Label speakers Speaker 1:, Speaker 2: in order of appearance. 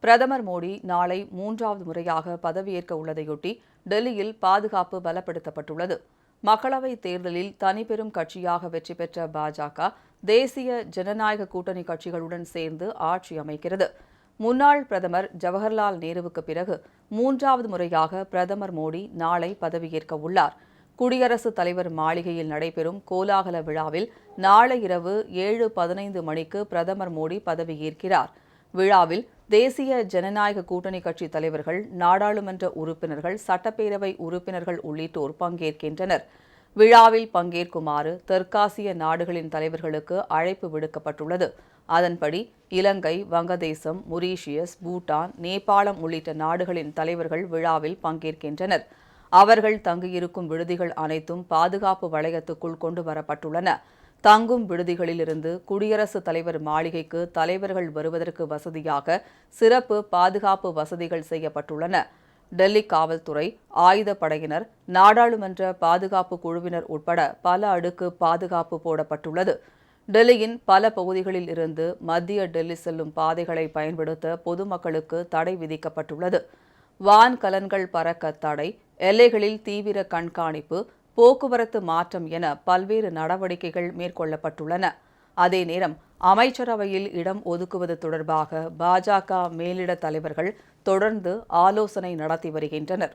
Speaker 1: பிரதமர் மோடி நாளை மூன்றாவது முறையாக பதவியேற்க உள்ளதையொட்டி டெல்லியில் பாதுகாப்பு பலப்படுத்தப்பட்டுள்ளது. மக்களவைத் தேர்தலில் தனிப்பெரும் கட்சியாக வெற்றி பெற்ற பாஜக தேசிய ஜனநாயக கூட்டணி கட்சிகளுடன் சேர்ந்து ஆட்சி அமைக்கிறது. முன்னாள் பிரதமர் ஜவஹர்லால் நேருவுக்கு பிறகு மூன்றாவது முறையாக பிரதமர் மோடி நாளை பதவியேற்க உள்ளார். குடியரசுத் தலைவர் மாளிகையில் நடைபெறும் கோலாகல விழாவில் நாளை இரவு ஏழு பதினைந்து மணிக்கு பிரதமர் மோடி பதவியேற்கிறார். விழாவில் தேசிய ஜனநாயக கூட்டணி கட்சி தலைவர்கள் நாடாளுமன்ற உறுப்பினர்கள் சட்டப்பேரவை உறுப்பினர்கள் உள்ளிட்டோர் பங்கேற்கின்றனர். விழாவில் பங்கேற்குமாறு தெற்காசிய நாடுகளின் தலைவர்களுக்கு அழைப்பு விடுக்கப்பட்டுள்ளது. அதன்படி இலங்கை வங்கதேசம் மொரீஷியஸ் பூட்டான் நேபாளம் உள்ளிட்ட நாடுகளின் தலைவர்கள் விழாவில் பங்கேற்கின்றனர். அவர்கள் தங்கியிருக்கும் விடுதிகள் அனைத்தும் பாதுகாப்பு வளையத்துக்குள் கொண்டு வரப்பட்டுள்ளன. தங்கும் விடுதிகளிலிருந்து குடியரசுத் தலைவர் மாளிகைக்கு தலைவர்கள் வருவதற்கு வசதியாக சிறப்பு பாதுகாப்பு வசதிகள் செய்யப்பட்டுள்ளன. டெல்லி காவல்துறை ஆயுதப்படையினர் நாடாளுமன்ற பாதுகாப்பு குழுவினர் உட்பட பல அடுக்கு பாதுகாப்பு போடப்பட்டுள்ளது. டெல்லியின் பல பகுதிகளில் இருந்து மத்திய டெல்லி செல்லும் பாதைகளை பயன்படுத்த பொதுமக்களுக்கு தடை விதிக்கப்பட்டுள்ளது. வான் கலன்கள் பறக்க தடை எல்லைகளில் தீவிர கண்காணிப்பு போக்குவரத்து மாற்றம் என பல்வேறு நடவடிக்கைகள் மேற்கொள்ளப்பட்டுள்ளன. அதே நேரம் அமைச்சரவையில் இடம் ஒதுக்குவது தொடர்பாக பாஜக மேலிட தலைவர்கள் தொடர்ந்து ஆலோசனை நடத்தி வருகின்றனர்.